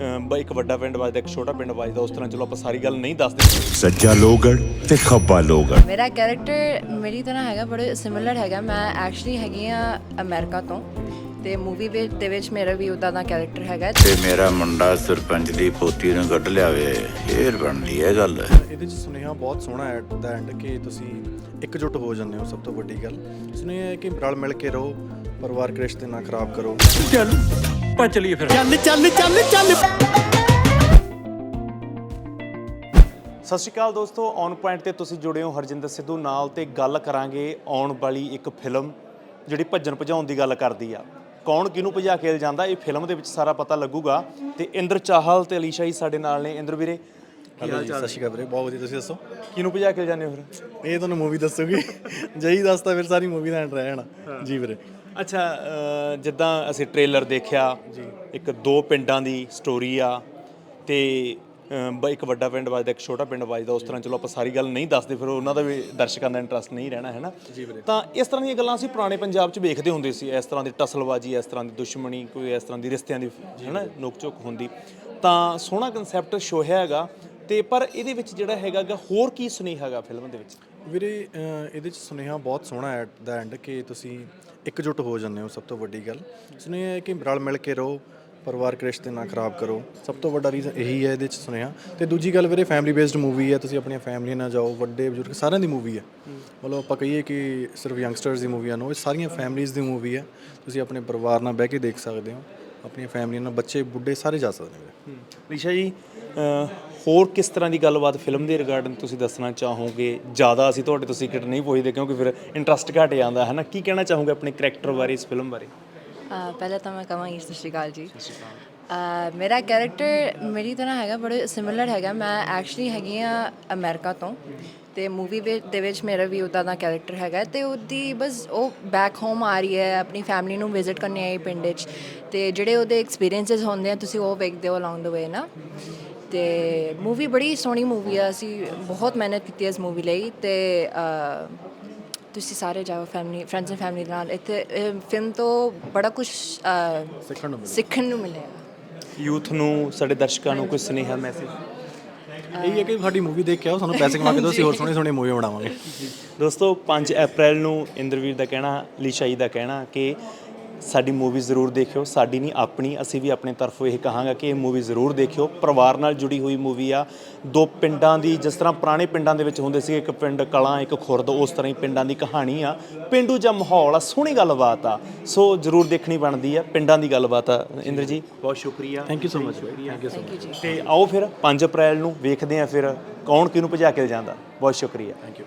ਅਮ, ਬ- ਇੱਕ ਵੱਡਾ ਪਿੰਡ ਵੱਜਦਾ ਇੱਕ ਛੋਟਾ ਪਿੰਡ ਵੱਜਦਾ ਉਸ ਤਰ੍ਹਾਂ ਚਲੋ ਆਪਾਂ ਸਾਰੀ ਗੱਲ ਨਹੀਂ ਦੱਸਦੇ। ਸੱਜਾ ਲੋਗੜ ਤੇ ਖੱਬਾ ਲੋਗੜ। ਮੇਰਾ ਕੈਰੈਕਟਰ ਮੇਰੀ ਤਰ੍ਹਾਂ ਹੈਗਾ ਬੜੇ ਸਿਮਿਲਰ ਹੈਗਾ। ਮੈਂ ਐਕਚੁਅਲੀ ਹੈਗੀ ਆ ਅਮਰੀਕਾ ਤੋਂ ਤੇ ਮੂਵੀ ਵਿੱਚ ਦੇ ਵਿੱਚ ਮੇਰਾ ਵੀ ਉਦਾਂ ਦਾ ਕੈਰੈਕਟਰ ਹੈਗਾ। ਤੇ ਮੇਰਾ ਮੁੰਡਾ ਸਰਪੰਚ ਦੀ ਪੋਤੀ ਨੂੰ ਕੱਢ ਲਿਆਵੇ ਫੇਰ ਬਣਦੀ ਹੈ ਗੱਲ। ਇਹਦੇ ਚ ਸੁਨੇਹਾ ਬਹੁਤ ਸੋਹਣਾ ਹੈ ਐਟ ਦਾ ਐਂਡ ਕਿ ਤੁਸੀਂ ਇਕਜੁੱਟ ਹੋ ਜਾਂਦੇ ਹੋ ਸਭ ਤੋਂ ਵੱਡੀ ਗੱਲ। ਸੁਨੇਹਾ ਹੈ ਕਿ ਰਲ ਮਿਲ ਕੇ ਰਹੋ ਪਰਿਵਾਰਕ ਰਿਸ਼ਤੇ ਨਾ ਖਰਾਬ ਕਰੋ। ਸਤਿ ਸ਼੍ਰੀ ਅਕਾਲ ਦੋਸਤੋ ਔਨ ਪੁਆਇੰਟ ਤੇ ਤੁਸੀਂ ਜੁੜੇ ਹੋ ਹਰਜਿੰਦਰ ਸਿੱਧੂ ਨਾਲ ਤੇ ਗੱਲ ਕਰਾਂਗੇ ਆਉਣ ਵਾਲੀ ਇੱਕ ਫਿਲਮ ਜਿਹੜੀ ਭੱਜਣ ਭਜਾਉਣ ਦੀ ਗੱਲ ਕਰਦੀ ਆ। ਕੌਣ ਕਿਹਨੂੰ ਭਜਾ ਕੇ ਜਾਂਦਾ ਇਹ ਫਿਲਮ ਦੇ ਵਿੱਚ ਸਾਰਾ ਪਤਾ ਲੱਗੂਗਾ। ਤੇ ਇੰਦਰ ਚਾਹਲ ਤੇ ਅਲੀਸ਼ਾ ਜੀ ਸਾਡੇ ਨਾਲ ਨੇ। ਇੰਦਰ ਵੀਰੇ ਹੈਲੋ ਸਤਿ ਸ਼੍ਰੀ ਅਕਾਲ ਵੀਰੇ ਬਹੁਤ ਵਧੀਆ ਤੁਸੀਂ ਦੱਸੋ? ਕਿਹਨੂੰ ਭਜਾ ਕੇ ਜਾਂਦੇ ਹੋ ਫਿਰ? ਇਹ ਤੁਹਾਨੂੰ ਮੂਵੀ ਦੱਸੂਗੀ। ਜਈ ਦੱਸਦਾ ਫਿਰ ਸਾਰੀ ਮੂਵੀ ਦਾ ਐਂਡ ਰਹਿ ਜਾਣਾ ਜੀ ਵੀਰੇ। ਅੱਛਾ ਜਿੱਦਾਂ ਅਸੀਂ ਟ੍ਰੇਲਰ ਦੇਖਿਆ ਇੱਕ ਦੋ ਪਿੰਡਾਂ ਦੀ ਸਟੋਰੀ ਆ ਤੇ ਇੱਕ ਵੱਡਾ ਪਿੰਡ ਵੱਜਦਾ ਇੱਕ ਛੋਟਾ ਪਿੰਡ ਵੱਜਦਾ ਉਸ ਤਰ੍ਹਾਂ ਚਲੋ ਆਪਾਂ ਸਾਰੀ ਗੱਲ ਨਹੀਂ ਦੱਸਦੇ ਫਿਰ ਉਹਨਾਂ ਦਾ ਵੀ ਦਰਸ਼ਕਾਂ ਦਾ ਇੰਟਰਸਟ ਨਹੀਂ ਰਹਿਣਾ ਹੈ ਨਾ? ਤਾਂ ਇਸ ਤਰ੍ਹਾਂ ਦੀਆਂ ਗੱਲਾਂ ਅਸੀਂ ਪੁਰਾਣੇ ਪੰਜਾਬ 'ਚ ਵੇਖਦੇ ਹੁੰਦੇ ਸੀ ਇਸ ਤਰ੍ਹਾਂ ਦੀ ਟਸਲਬਾਜੀ ਇਸ ਤਰ੍ਹਾਂ ਦੀ ਦੁਸ਼ਮਣੀ ਕੋਈ ਇਸ ਤਰ੍ਹਾਂ ਦੀ ਰਿਸ਼ਤਿਆਂ ਦੀ ਹੈ ਨਾ ਨੋਕ ਝੋਕ ਹੁੰਦੀ। ਤਾਂ ਸੋਹਣਾ ਕਨਸੈਪਟ ਸ਼ੋਹਿਆ ਹੈਗਾ ਤੇ ਪਰ ਇਹਦੇ ਵਿੱਚ ਜਿਹੜਾ ਹੈਗਾ ਹੋਰ ਕੀ ਸੁਨੇਹਾ ਹੈਗਾ ਫਿਲਮ ਦੇ ਵਿੱਚ? ਵੀਰੇ ਇਹਦੇ ਚ ਸੁਨੇਹਾ ਬਹੁਤ ਸੋਹਣਾ ਐਟ ਦਾ ਐਂਡ ਕਿ ਤੁਸੀਂ ਇਕਜੁੱਟ ਹੋ ਜਾਂਦੇ ਹੋ ਸਭ ਤੋਂ ਵੱਡੀ ਗੱਲ। ਸੁਨੇਹਾ ਹੈ ਕਿ ਰਲ ਮਿਲ ਕੇ ਰਹੋ ਪਰਿਵਾਰਕ ਰਿਸ਼ਤੇ ਨਾ ਖਰਾਬ ਕਰੋ। ਸਭ ਤੋਂ ਵੱਡਾ ਰੀਜ਼ਨ ਇਹੀ ਹੈ ਇਹਦੇ ਚ ਸੁਨੇਹਾ। ਤੇ ਦੂਜੀ ਗੱਲ ਵੀਰੇ ਫੈਮਿਲੀ ਬੇਸਡ ਮੂਵੀ ਹੈ, ਤੁਸੀਂ ਆਪਣੀਆਂ ਫੈਮਲੀਆਂ ਨਾਲ ਜਾਓ, ਵੱਡੇ ਬਜ਼ੁਰਗ, ਸਾਰਿਆਂ ਦੀ ਮੂਵੀ ਹੈ। ਮਤਲਬ ਆਪਾਂ ਕਹੀਏ ਕਿ ਸਿਰਫ ਯੰਗਸਟਰਸ ਦੀ ਮੂਵੀਆਂ ਆ ਨੋ ਇਹ ਸਾਰੀਆਂ ਫੈਮਲੀਆਂ ਦੀ ਮੂਵੀ ਹੈ। ਤੁਸੀਂ ਆਪਣੇ ਪਰਿਵਾਰ ਨਾਲ ਬਹਿ ਕੇ ਦੇਖ ਸਕਦੇ ਹੋ। ਆਪਣੀਆਂ ਫੈਮਲੀਆਂ ਨਾਲ ਬੱਚੇ ਬੁੱਢੇ ਸਾਰੇ ਜਾ ਸਕਦੇ ਨੇ ਰੀਸ਼ਾ ਜੀ ਹੋਰ ਕਿਸ ਤਰ੍ਹਾਂ ਦੀ ਗੱਲਬਾਤ ਫਿਲਮ ਦੇ ਰਿਗਾਰਡਿੰਗ ਤੁਸੀਂ ਦੱਸਣਾ ਚਾਹੋਗੇ? ਜ਼ਿਆਦਾ ਅਸੀਂ ਤੁਹਾਡੇ ਤੋਂ ਸੀਕ੍ਰੇਟ ਨਹੀਂ ਪੁੱਛਦੇ ਕਿਉਂਕਿ ਫਿਰ ਇੰਟਰਸਟ ਘਟ ਜਾਂਦਾ ਹੈ ਨਾ? ਕੀ ਕਹਿਣਾ ਚਾਹੋਗੇ ਆਪਣੇ ਕਰੈਕਟਰ ਬਾਰੇ ਇਸ ਫਿਲਮ ਬਾਰੇ? ਪਹਿਲਾਂ ਤਾਂ ਮੈਂ ਕਹਾਂਗੀ ਸਤਿ ਸ਼੍ਰੀ ਅਕਾਲ ਜੀ। ਮੇਰਾ ਕੈਰੈਕਟਰ ਮੇਰੀ ਤਰ੍ਹਾਂ ਹੈਗਾ ਬੜੇ ਸਿਮਿਲਰ ਹੈਗਾ। ਮੈਂ ਐਕਚੁਅਲੀ ਹੈਗੀ ਆ ਅਮਰੀਕਾ ਤੋਂ ਤੇ ਮੂਵੀ ਦੇ ਵਿੱਚ ਮੇਰਾ ਵੀ ਉਦਾਂ ਦਾ ਕੈਰੈਕਟਰ ਹੈਗਾ ਤੇ ਉਹਦੀ ਬਸ ਉਹ ਬੈਕ ਹੋਮ ਆ ਰਹੀ ਹੈ ਆਪਣੀ ਫੈਮਿਲੀ ਨੂੰ ਵਿਜ਼ਿਟ ਕਰਨੀ ਆਈ ਪਿੰਡ ਵਿੱਚ ਤੇ ਜਿਹੜੇ ਉਹਦੇ ਐਕਸਪੀਰੀਐਂਸਸ ਹੁੰਦੇ ਆ ਤੁਸੀਂ ਉਹ ਵੇਖਦੇ ਹੋ ਅਲੋਂਗ ਦ ਵੇ ਨਾ। ਤੇ ਮੂਵੀ ਬੜੀ ਸੋਹਣੀ ਮੂਵੀ ਆ ਅਸੀਂ ਬਹੁਤ ਮਿਹਨਤ ਕੀਤੀ ਇਸ ਮੂਵੀ ਲਈ ਤੇ ਤੁਸੀਂ ਸਾਰੇ ਜਾਓ ਫੈਮਿਲੀ ਫਰੈਂਡਸ ਐਂਡ ਫੈਮਿਲੀ ਨਾਲ। ਇੱਥੇ ਫਿਲਮ ਤੋਂ ਬੜਾ ਕੁਝ ਸਿੱਖਣ ਨੂੰ ਸਿੱਖਣ ਨੂੰ ਮਿਲੇਗਾ ਯੂਥ ਨੂੰ ਸਾਡੇ ਦਰਸ਼ਕਾਂ ਨੂੰ ਕੋਈ ਸੁਨੇਹਾ ਮੈਸੇਜ ਇਹ ਹੈ ਕਿ ਸਾਡੀ ਮੂਵੀ ਦੇਖ ਕੇ ਆਓ ਸਾਨੂੰ ਪੈਸੇ ਕਮਾ ਕੇ ਦਿਓ ਅਸੀਂ ਹੋਰ ਸੋਹਣੇ ਸੋਹਣੇ ਮੂਵੀ ਬਣਾਵਾਂਗੇ। ਦੋਸਤੋ 5 ਅਪ੍ਰੈਲ ਨੂੰ ਇੰਦਰਵੀਰ ਦਾ ਕਹਿਣਾ ਲੀਸ਼ਾਈ ਦਾ ਕਹਿਣਾ ਕਿ ਸਾਡੀ ਮੂਵੀ ਜ਼ਰੂਰ ਦੇਖਿਓ ਸਾਡੀ ਨਹੀਂ ਆਪਣੀ ਅਸੀਂ ਵੀ ਆਪਣੇ ਤਰਫੋਂ ਇਹ ਕਹਾਂਗਾ ਕਿ ਇਹ ਮੂਵੀ ਜ਼ਰੂਰ ਦੇਖਿਓ। ਪਰਿਵਾਰ ਨਾਲ ਜੁੜੀ ਹੋਈ ਮੂਵੀ ਆ। ਦੋ ਪਿੰਡਾਂ ਦੀ ਜਿਸ ਤਰ੍ਹਾਂ ਪੁਰਾਣੇ ਪਿੰਡਾਂ ਦੇ ਵਿੱਚ ਹੁੰਦੇ ਸੀ ਇੱਕ ਪਿੰਡ ਕਲਾਂ ਇੱਕ ਖੁਰਦ ਉਸ ਤਰ੍ਹਾਂ ਹੀ ਪਿੰਡਾਂ ਦੀ ਕਹਾਣੀ ਆ। ਪਿੰਡੂ ਜਿਹਾ ਮਾਹੌਲ ਆ ਸੋਹਣੀ ਗੱਲਬਾਤ ਆ। ਸੋ ਜ਼ਰੂਰ ਦੇਖਣੀ ਬਣਦੀ ਆ ਪਿੰਡਾਂ ਦੀ ਗੱਲਬਾਤ ਆ ਇੰਦਰ ਜੀ। ਬਹੁਤ ਸ਼ੁਕਰੀਆ। Thank you so much thank you so thank you ਜੀ। ਤੇ ਆਓ ਫਿਰ 5 ਅਪ੍ਰੈਲ ਨੂੰ ਵੇਖਦੇ ਆ ਫਿਰ ਕੌਣ ਕਿਹਨੂੰ ਭਜਾ ਕੇ ਜਾਂਦਾ ਬਹੁਤ ਸ਼ੁਕਰੀਆ। Thank you